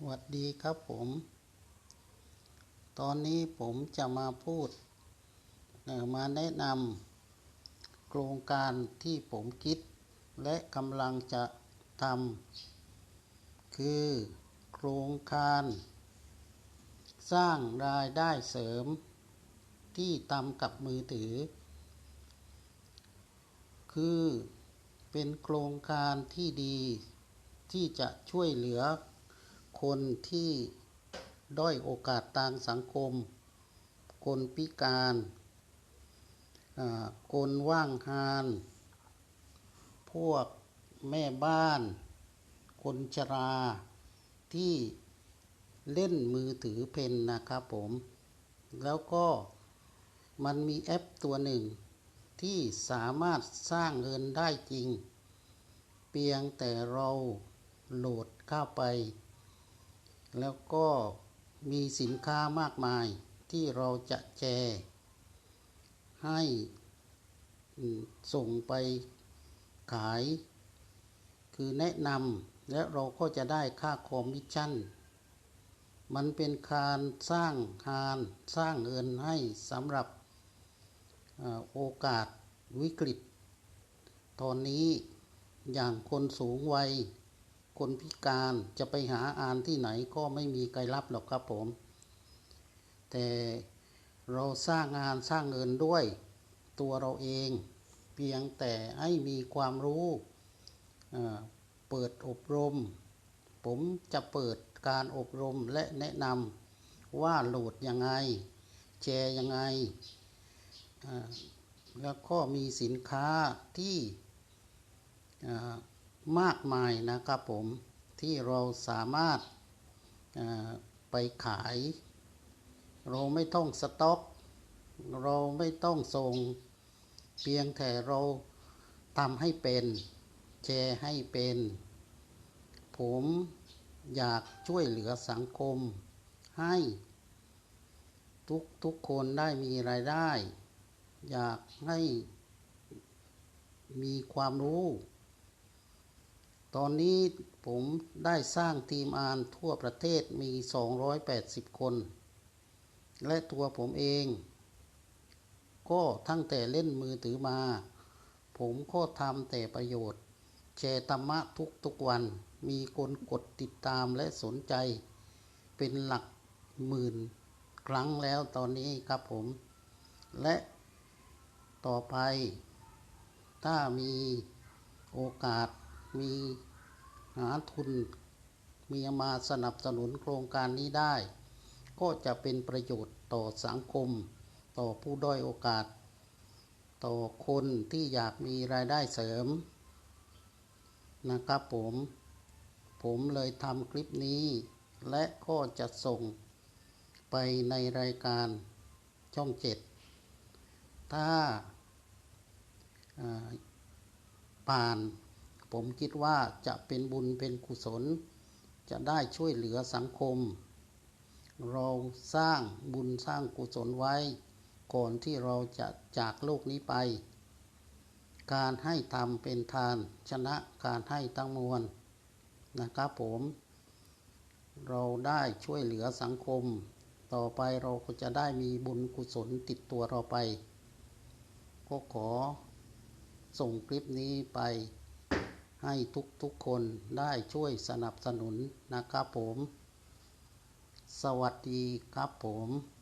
สวัสดีครับผม ตอนนี้ผมจะมาพูดมาแนะนำโครงการที่ผมคิด และกำลังจะทำคือ โครงการ สร้างรายได้เสริม ที่ทำกับมือถือ คือเป็นโครงการที่ดี ที่จะช่วยเหลือ คนที่ด้อยโอกาสทางสังคม คนพิการคนว่างงาน พวกแม่บ้าน คนชราที่เล่นมือถือเพนนะครับผม แล้วก็มันมีแอปตัวหนึ่ง ที่สามารถสร้างเงินได้จริง เพียงแต่เราโหลดเข้าไป แล้วก็มีสินค้ามากมายที่เราจะแชร์ให้ส่งไปขาย คือแนะนำและเราก็จะได้ค่าคอมมิชชั่น มันเป็นการสร้างงานสร้างเงินให้สำหรับโอกาสวิกฤต ตอนนี้อย่างคนสูงวัย คนพิการจะไปหาอ่านที่ไหนก็ไม่มีใครรับหรอกครับผม แต่เราสร้างงานสร้างเงินด้วยตัวเราเอง เพียงแต่ให้มีความรู้เปิดอบรม ผมจะเปิดการอบรมและแนะนำว่าโหลดยังไง แชร์ยังไง แล้วก็มีสินค้าที่ มากมายนะครับผมที่เราสามารถไปขาย เราไม่ต้องสต็อก เราไม่ต้องส่งเพียงแต่เราทำให้เป็นแชร์ให้เป็น ผมอยากช่วยเหลือสังคมให้ทุกทุกคนได้มีรายได้ อยากให้มีความรู้ ตอนนี้ผมได้สร้างทีมอ่านทั่วประเทศมี 280 คน และตัวผมเอง ก็ตั้งแต่เล่นมือถือมา ผมก็ทำแต่ประโยชน์ แชร์ธรรมะทุกทุกวัน มีคนกดติดตามและสนใจ เป็นหลักหมื่นครั้งแล้วตอนนี้ครับผม และต่อไป ถ้ามีโอกาส มีหาทุนมีมาสนับสนุนโครงการนี้ได้ ก็จะเป็นประโยชน์ต่อสังคม ต่อผู้ด้อยโอกาส ต่อคนที่อยากมีรายได้เสริม นะครับผม ผมเลยทำคลิปนี้ และก็จะส่งไปในรายการช่องเจ็ดถ้าาผ่าน ผมคิดว่าจะเป็นบุญเป็นกุศล จะได้ช่วยเหลือสังคม เราสร้างบุญสร้างกุศลไว้ ก่อนที่เราจะจากโลกนี้ไป การให้ทำเป็นทาน ชนะการให้ทั้งมวลนะครับผม เราได้ช่วยเหลือสังคม ต่อไปเราก็จะได้มีบุญกุศลติดตัวเราไป ก็ขอส่งคลิปนี้ไป ให้ทุกๆคนได้ช่วยสนับสนุนนะครับผม สวัสดีครับผม